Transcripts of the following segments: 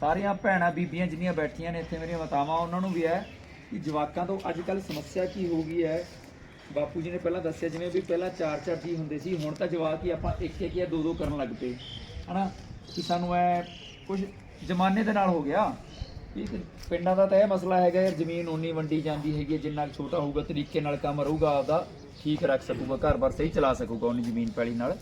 ਸਾਰੀਆਂ ਭੈਣਾਂ ਬੀਬੀਆਂ ਜਿੰਨੀਆਂ ਬੈਠੀਆਂ ਨੇ ਇੱਥੇ ਮੇਰੀਆਂ ਮਾਤਾਵਾਂ ਉਹਨਾਂ ਨੂੰ ਵੀ ਹੈ ਕਿ ਜਵਾਕਾਂ ਤੋਂ ਅੱਜ ਕੱਲ ਸਮੱਸਿਆ ਕੀ ਹੋ ਗਈ ਹੈ। ਬਾਪੂ ਜੀ ਨੇ ਪਹਿਲਾਂ ਦੱਸਿਆ ਜਿਵੇਂ ਵੀ ਪਹਿਲਾਂ ਚਾਰ ਚਾਰ ਜੀ ਹੁੰਦੇ ਸੀ ਹੁਣ ਤਾਂ ਜਵਾਕ ਹੀ ਆਪਾਂ ਇੱਕ ਇੱਕ ਜਾਂ ਦੋ ਦੋ ਕਰਨ ਲੱਗ ਪਏ। ਹਨਾ? ਕਿ ਸਾਨੂੰ ਐ ਕੁਝ ਜ਼ਮਾਨੇ ਦੇ ਨਾਲ ਹੋ ਗਿਆ। ਇੱਕ ਪਿੰਡਾਂ ਦਾ ਤਾਂ ਇਹ ਮਸਲਾ ਹੈਗਾ ਯਾਰ ਜ਼ਮੀਨ ਉਨੀ ਵੰਡੀ ਜਾਂਦੀ ਹੈਗੀ ਹੈ, ਜਿੰਨਾ ਕੁ ਛੋਟਾ ਹੋਊਗਾ ਤਰੀਕੇ ਨਾਲ ਕੰਮ ਰਹੂਗਾ ਆਪਦਾ ਠੀਕ ਰੱਖ ਸਕੂਗਾ ਘਰ-ਬਾਰ ਸਹੀ ਚਲਾ ਸਕੂਗਾ ਉਨੀ ਜ਼ਮੀਨ ਪੈਲੀ ਨਾਲ।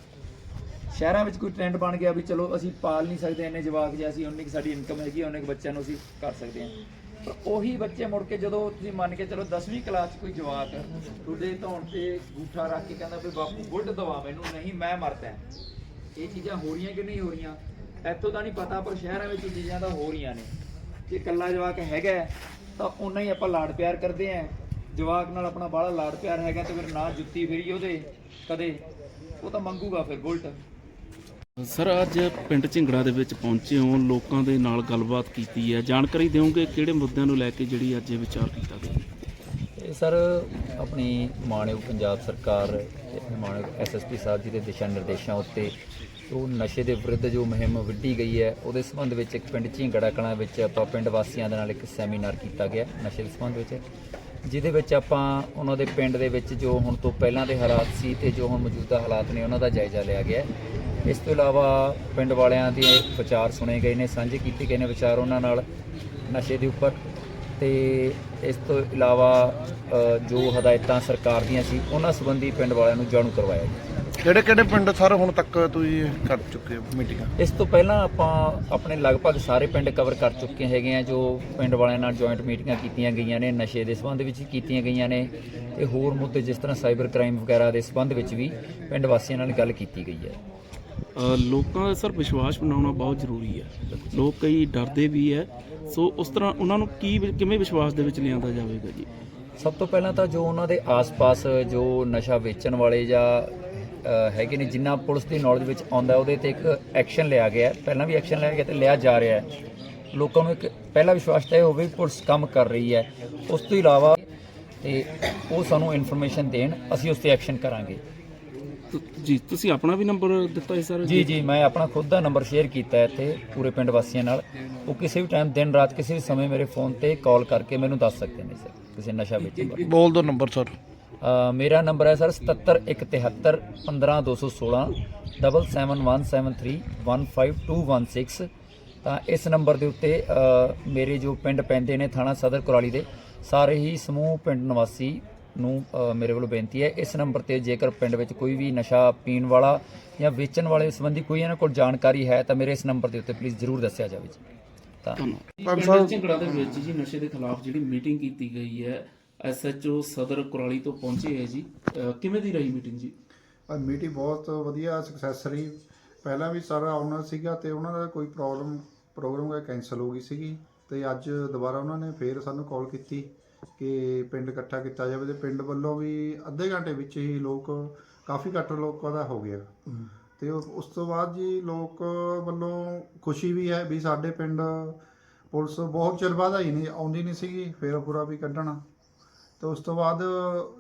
ਸ਼ਹਿਰਾਂ ਵਿੱਚ ਕੋਈ ਟ੍ਰੈਂਡ ਬਣ ਗਿਆ ਵੀ ਚਲੋ ਅਸੀਂ ਪਾਲ ਨਹੀਂ ਸਕਦੇ, ਇੰਨੇ ਜਵਾਕ ਜੇ ਅਸੀਂ ਉਨੀ ਕੁ ਸਾਡੀ ਇਨਕਮ ਹੈਗੀ ਉਨੇ ਕੁ ਬੱਚਿਆਂ ਨੂੰ ਅਸੀਂ ਕਰ ਸਕਦੇ ਹਾਂ। ਪਰ ਉਹੀ ਬੱਚੇ ਮੁੜ ਕੇ ਜਦੋਂ ਤੁਸੀਂ ਮੰਨ ਕੇ ਚਲੋ 10ਵੀਂ ਕਲਾਸ 'ਚ ਕੋਈ ਜਵਾਕ ਤੁਹਾਡੇ ਧੌਣ ਤੇ ਗੂਠਾ ਰੱਖ ਕੇ ਕਹਿੰਦਾ ਵੀ ਬਾਪੂ ਗੁੱਡ ਦਵਾ ਮੈਨੂੰ, ਨਹੀਂ ਮੈਂ ਮਰਦਾ ਇਹ ਚੀਜ਼ਾਂ ਹੋ ਰਹੀਆਂ ਕਿ ਨਹੀਂ ਹੋ ਰਹੀਆਂ? ਇੱਥੋਂ ਤਾਂ ਨਹੀਂ ਪਤਾ, ਪਰ ਸ਼ਹਿਰਾਂ ਵਿੱਚ ਚੀਜ਼ਾਂ ਤਾਂ ਹੋ ਰਹੀਆਂ ਨੇ। ਜੇ ਇਕੱਲਾ ਜਵਾਕ ਹੈਗਾ ਤਾਂ ਉਨਾ ਹੀ ਆਪਾਂ ਲਾਡ ਪਿਆਰ ਕਰਦੇ ਆਂ ਜਵਾਕ ਨਾਲ ਆਪਣਾ ਬਾਹਲਾ ਲਾਡ ਪਿਆਰ ਹੈਗਾ ਤੇ ਫਿਰ ਨਾ ਜੁੱਤੀ ਫੇਰੀ ਉਹਦੇ, ਕਦੇ। ਉਹ ਤਾਂ ਮੰਗੂਗਾ ਫਿਰ, ਬੁਲਟ। ਸਰ, ਅੱਜ ਪਿੰਡ ਝਿੰਗੜਾ ਦੇ ਵਿੱਚ ਪਹੁੰਚੇ ਹੋ। ਲੋਕਾਂ ਦੇ ਨਾਲ ਗੱਲਬਾਤ ਕੀਤੀ ਹੈ। ਜਾਣਕਾਰੀ ਦਿਓਗੇ ਕਿਹੜੇ ਮੁੱਦਿਆਂ ਨੂੰ ਲੈ ਕੇ ਜਿਹੜੀ ਅੱਜ ਇਹ ਵਿਚਾਰ ਕੀਤਾ ਗਿਆ? ਇਹ ਸਰ, ਆਪਣੀ ਮਾਣਯੋਗ ਪੰਜਾਬ ਸਰਕਾਰ ਤੇ ਮਾਣਯੋਗ ਐਸਐਸਪੀ ਸਾਹਿਬ ਜੀ ਦੇ ਦਿਸ਼ਾ ਨਿਰਦੇਸ਼ਾਂ ਉੱਤੇ ਉਹ ਨਸ਼ੇ ਦੇ ਵਿਰੁੱਧ ਜੋ ਮੁਹਿੰਮ ਵਿੱਢੀ ਗਈ ਹੈ, ਉਹਦੇ ਸੰਬੰਧ ਵਿੱਚ ਇੱਕ ਪਿੰਡ ਝਿੰਗੜਾ ਕਲਾਂ ਵਿੱਚ ਆਪਾਂ ਪਿੰਡ ਵਾਸੀਆਂ ਦੇ ਨਾਲ ਇੱਕ ਸੈਮੀਨਾਰ ਕੀਤਾ ਗਿਆ ਨਸ਼ੇ ਦੇ ਸੰਬੰਧ ਵਿੱਚ, ਜਿਹਦੇ ਵਿੱਚ ਆਪਾਂ ਉਹਨਾਂ ਦੇ ਪਿੰਡ ਦੇ ਵਿੱਚ ਜੋ ਹੁਣ ਤੋਂ ਪਹਿਲਾਂ ਦੇ ਹਾਲਾਤ ਸੀ ਤੇ ਜੋ ਹੁਣ ਮੌਜੂਦਾ ਹਾਲਾਤ ਨੇ, ਉਹਨਾਂ ਦਾ ਜਾਇਜ਼ਾ ਲਿਆ ਗਿਆ ਇਸ ਤੋਂ ਇਲਾਵਾ ਪਿੰਡ ਵਾਲਿਆਂ ਦੇ ਵਿਚਾਰ ਸੁਣੇ ਗਏ ਨੇ ਸਾਂਝੇ ਕੀਤੇ ਗਏ ਨੇ ਵਿਚਾਰ ਉਹਨਾਂ ਨਾਲ ਨਸ਼ੇ ਦੇ ਉੱਪਰ। ਤੇ ਇਸ ਤੋਂ ਇਲਾਵਾ ਜੋ ਹਦਾਇਤਾਂ ਸਰਕਾਰ ਦੀਆਂ ਸੀ ਉਹਨਾਂ ਸੰਬੰਧੀ ਪਿੰਡ ਵਾਲਿਆਂ ਨੂੰ ਜਾਣੂ ਕਰਵਾਇਆ ਗਿਆ। ਕਿਹੜੇ ਕਿਹੜੇ ਪਿੰਡ ਸਰ ਹੁਣ ਤੱਕ ਤੁਸੀਂ ਕਰ ਚੁੱਕੇ ਹੋ ਮੀਟਿੰਗਾਂ? ਇਸ ਤੋਂ ਪਹਿਲਾਂ ਆਪਾਂ ਆਪਣੇ ਲਗਭਗ ਸਾਰੇ ਪਿੰਡ ਕਵਰ ਕਰ ਚੁੱਕੇ ਹੈਗੇ ਆ ਜੋ ਪਿੰਡ ਵਾਲਿਆਂ ਨਾਲ ਜੁਆਇੰਟ ਮੀਟਿੰਗਾਂ ਕੀਤੀਆਂ ਗਈਆਂ ਨੇ ਨਸ਼ੇ ਦੇ ਸੰਬੰਧ ਵਿੱਚ ਕੀਤੀਆਂ ਗਈਆਂ ਨੇ ਤੇ ਹੋਰ ਮੁੱਦੇ ਜਿਸ ਤਰ੍ਹਾਂ ਸਾਈਬਰ ਕ੍ਰਾਈਮ ਵਗੈਰਾ ਦੇ ਸੰਬੰਧ ਵਿੱਚ ਵੀ ਪਿੰਡ ਵਾਸੀਆਂ ਨਾਲ ਗੱਲ ਕੀਤੀ ਗਈ ਹੈ। ਲੋਕਾਂ ਦਾ ਸਰ ਵਿਸ਼ਵਾਸ ਬਣਾਉਣਾ ਬਹੁਤ ਜ਼ਰੂਰੀ ਹੈ। ਲੋਕ ਕਈ ਡਰਦੇ ਵੀ ਹੈ। ਸੋ ਉਸ ਤਰ੍ਹਾਂ ਉਹਨਾਂ ਨੂੰ ਕੀ ਕਿਵੇਂ ਵਿਸ਼ਵਾਸ ਦੇ ਵਿੱਚ ਲਿਆਂਦਾ ਜਾਵੇਗਾ ਜੀ? ਸਭ ਤੋਂ ਪਹਿਲਾਂ ਤਾਂ ਜੋ ਉਹਨਾਂ ਦੇ ਆਸ-ਪਾਸ ਜੋ ਨਸ਼ਾ ਵੇਚਣ ਵਾਲੇ ਜਾਂ ਹੈਗੇ ਨੇ, ਜਿੰਨਾ ਪੁਲਿਸ ਦੀ ਨੌਲੇਜ ਵਿੱਚ ਆਉਂਦਾ, ਉਹਦੇ ਤੇ ਇੱਕ ਐਕਸ਼ਨ ਲਿਆ ਗਿਆ ਪਹਿਲਾਂ ਵੀ ਐਕਸ਼ਨ ਲਿਆ ਗਿਆ ਤੇ ਲਿਆ ਜਾ ਰਿਹਾ ਹੈ। ਲੋਕਾਂ ਨੂੰ ਇੱਕ ਪਹਿਲਾ ਵਿਸ਼ਵਾਸ ਤਾਂ ਇਹ ਹੋਵੇ ਵੀ ਪੁਲਿਸ ਕੰਮ ਕਰ ਰਹੀ ਹੈ। ਉਸ ਤੋਂ ਇਲਾਵਾ ਤੇ ਉਹ ਸਾਨੂੰ ਇਨਫੋਰਮੇਸ਼ਨ ਦੇਣ, ਅਸੀਂ ਉਸ ਤੇ ਐਕਸ਼ਨ ਕਰਾਂਗੇ। ਜੀ ਤੁਸੀਂ ਆਪਣਾ ਵੀ ਨੰਬਰ ਦਿੱਤਾ ਹੈ ਸਰ? ਜੀ ਜੀ ਮੈਂ ਆਪਣਾ ਖੁਦ ਦਾ ਨੰਬਰ ਸ਼ੇਅਰ ਕੀਤਾ ਹੈ ਇੱਥੇ ਪੂਰੇ ਪਿੰਡ ਵਾਸੀਆਂ ਨਾਲ। ਉਹ ਕਿਸੇ ਵੀ ਟਾਈਮ ਦਿਨ ਰਾਤ ਕਿਸੇ ਵੀ ਸਮੇਂ ਮੇਰੇ ਫੋਨ ਤੇ ਕਾਲ ਕਰਕੇ ਮੈਨੂੰ ਦੱਸ ਸਕਦੇ ਨੇ ਸਰ ਕਿਸੇ ਨਸ਼ਾ ਵੇਚਣ ਬਾਰੇ ਬੋਲ ਦੋ ਨੰਬਰ ਸਰ ਅ, ਮੇਰਾ ਨੰਬਰ ਹੈ ਸਰ 7717 15216 7717315216 ਤਾਂ ਇਸ ਨੰਬਰ ਦੇ ਉੱਤੇ ਮੇਰੇ ਜੋ ਪਿੰਡ ਪੈਂਦੇ ਨੇ ਥਾਣਾ ਸਦਰ ਕੁਰਾਲੀ ਦੇ ਸਾਰੇ ਹੀ ਸਮੂਹ ਪਿੰਡ ਨਿਵਾਸੀ ਨੂੰ ਮੇਰੇ ਵੱਲੋਂ ਬੇਨਤੀ ਹੈ ਇਸ ਨੰਬਰ ਤੇ ਜੇਕਰ ਪਿੰਡ ਵਿੱਚ ਕੋਈ ਵੀ ਨਸ਼ਾ ਪੀਣ ਵਾਲਾ ਜਾਂ ਵੇਚਣ ਵਾਲੇ ਸੰਬੰਧੀ ਕੋਈ ਇਹਨਾਂ ਕੋਲ ਜਾਣਕਾਰੀ ਹੈ ਤਾਂ ਮੇਰੇ ਇਸ ਨੰਬਰ ਦੇ ਉੱਤੇ ਪਲੀਜ਼ ਜ਼ਰੂਰ ਦੱਸਿਆ ਜਾਵੇ ਜੀ। ਤਾਂ ਧੰਨਵਾਦ। ਪਿੰਡ ਝਿੰਗੜਾ ਦੇ ਵਿੱਚ ਜੀ ਨਸ਼ੇ ਦੇ ਖਿਲਾਫ ਜਿਹੜੀ ਮੀਟਿੰਗ ਕੀਤੀ ਗਈ ਹੈ ਐਸਐਚਓ ਸਦਰ ਕੁਰਾਲੀ ਤੋਂ ਪਹੁੰਚੇ ਹੈ ਜੀ। ਕਿਵੇਂ ਦੀ ਰਹੀ ਮੀਟਿੰਗ ਜੀ? ਆ ਮੀਟਿੰਗ ਬਹੁਤ ਵਧੀਆ ਸਕਸੈਸ ਰਹੀ ਪਹਿਲਾਂ ਵੀ ਸਾਰਾ ਆਉਣਾ ਸੀਗਾ ਤੇ ਉਹਨਾਂ ਦਾ ਕੋਈ ਪ੍ਰੋਬਲਮ ਪ੍ਰੋਗਰਾਮ ਦਾ ਕੈਨਸਲ ਹੋ ਗਈ ਸੀਗੀ ਤੇ ਅੱਜ ਦੁਬਾਰਾ ਉਹਨਾਂ ਨੇ ਫੇਰ ਸਾਨੂੰ ਕਾਲ ਕੀਤੀ। ਕਿ ਪਿੰਡ ਇਕੱਠਾ ਕੀਤਾ ਜਾਵੇ ਤੇ ਪਿੰਡ ਵੱਲੋਂ ਵੀ ਅੱਧੇ ਘੰਟੇ ਵਿੱਚ ਹੀ ਲੋਕ ਕਾਫੀ ਘੱਟ ਲੋਕਾਂ ਦਾ ਹੋ ਗਿਆ। ਤੇ ਉਹ- ਉਸ ਤੋਂ ਬਾਅਦ ਜੀ ਲੋਕ ਵੱਲੋਂ ਖੁਸ਼ੀ ਵੀ ਹੈ ਵੀ ਸਾਡੇ ਪਿੰਡ ਪੁਲਿਸ ਬਹੁਤ ਚਿਰ ਬਾਅਦ ਆਈ ਨਹੀਂ ਆਉਂਦੀ ਨਹੀਂ ਸੀਗੀ ਫੇਰ ਪੂਰਾ ਵੀ ਕੱਢਣਾ। ਤੇ ਉਸ ਤੋਂ ਬਾਅਦ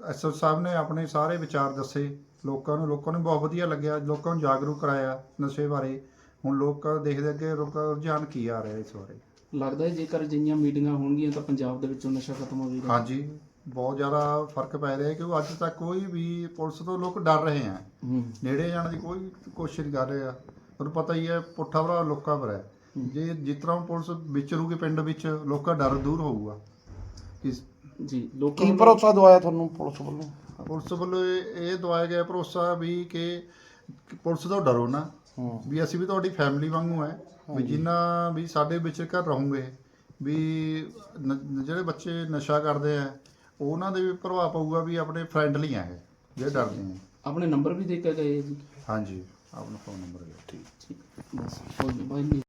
ਐਸਓ ਸਾਹਿਬ ਨੇ ਆਪਣੇ ਸਾਰੇ ਵਿਚਾਰ ਦੱਸੇ। ਲੋਕਾਂ ਨੂੰ ਲੋਕਾਂ ਨੂੰ ਬਹੁਤ ਵਧੀਆ ਲੱਗਿਆ ਲੋਕਾਂ ਨੂੰ ਜਾਗਰੂਕ ਕਰਾਇਆ ਨਸ਼ੇ ਬਾਰੇ। ਹੁਣ ਲੋਕ ਦੇਖਦੇ ਅੱਗੇ ਲੋਕਾਂ ਦਾ ਰੁਝਾਨ ਕੀ ਆ ਰਿਹਾ ਇਸ ਬਾਰੇ। ਲੱਗਦਾ ਹੈ ਜੇਕਰ ਅਜਿਹੀਆਂ ਮੀਟਿੰਗਾਂ ਹੋਣਗੀਆਂ ਤਾਂ ਪੰਜਾਬ ਦੇ ਵਿੱਚੋਂ ਨਸ਼ਾ ਖਤਮ ਹੋਵੇਗਾ ਹਾਂਜੀ ਬਹੁਤ ਜ਼ਿਆਦਾ ਫ਼ਰਕ ਪੈ ਰਿਹਾ ਕਿਉਂਕਿ ਅੱਜ ਤੱਕ ਕੋਈ ਵੀ ਪੁਲਿਸ ਤੋਂ ਲੋਕ ਡਰ ਰਹੇ ਆ ਹੂੰ। ਨੇੜੇ ਜਾਣ ਦੀ ਕੋਈ ਕੋਸ਼ਿਸ਼ ਨਹੀਂ ਕਰ ਰਹੇ ਆ। ਤੁਹਾਨੂੰ ਪਤਾ ਹੀ ਹੈ ਪੁੱਠਾ ਭਰਾ ਲੋਕਾਂ ਪਰ ਹੈ। ਜੇ ਜਿਸ ਤਰ੍ਹਾਂ ਪੁਲਿਸ ਵਿਚਰੂਗੀ ਪਿੰਡ ਵਿੱਚ ਲੋਕਾਂ ਦਾ ਡਰ ਦੂਰ ਹੋਊਗਾ। ਇਸ ਜੀ ਲੋਕਾਂ ਕੀ ਵੱਲੋਂ- ਭਰੋਸਾ ਦਵਾਇਆ ਤੁਹਾਨੂੰ ਪੁਲਿਸ ਵੱਲੋਂ? ਪੁਲਿਸ ਵੱਲੋਂ ਇਹ ਇਹ ਦਵਾਇਆ ਗਿਆ ਭਰੋਸਾ ਵੀ ਕਿ ਪੁਲਿਸ ਤੋਂ ਡਰੋ ਨਾ। ਹਾਂ। ਵੀ ਅਸੀਂ ਵੀ ਤੁਹਾਡੀ ਫੈਮਿਲੀ ਵਾਂਗੂ ਹੈ ਵੀ ਜਿੰਨਾ ਵੀ ਸਾਡੇ ਵਿੱਚ ਘਰ ਰਹੋਗੇ ਵੀ ਨ- ਜਿਹੜੇ ਬੱਚੇ ਨਸ਼ਾ ਕਰਦੇ ਆ ਉਹਨਾਂ ਦੇ ਵੀ ਪ੍ਰਭਾਵ ਪਊਗਾ ਵੀ ਆਪਣੇ ਫਰੈਂਡਲੀ ਆ ਇਹ ਜਿਹੜੇ ਡਰਦੇ ਆ ਆਪਣੇ ਨੰਬਰ ਵੀ ਦੇ ਕੇ ਗਏ ਜੀ। ਹਾਂਜੀ ਆਪਣਾ ਫੋਨ ਨੰਬਰ ਹੈ ਠੀਕ। ਠੀਕ ਬਸ ਕੋਈ ਬਾਈ ਨਹੀਂ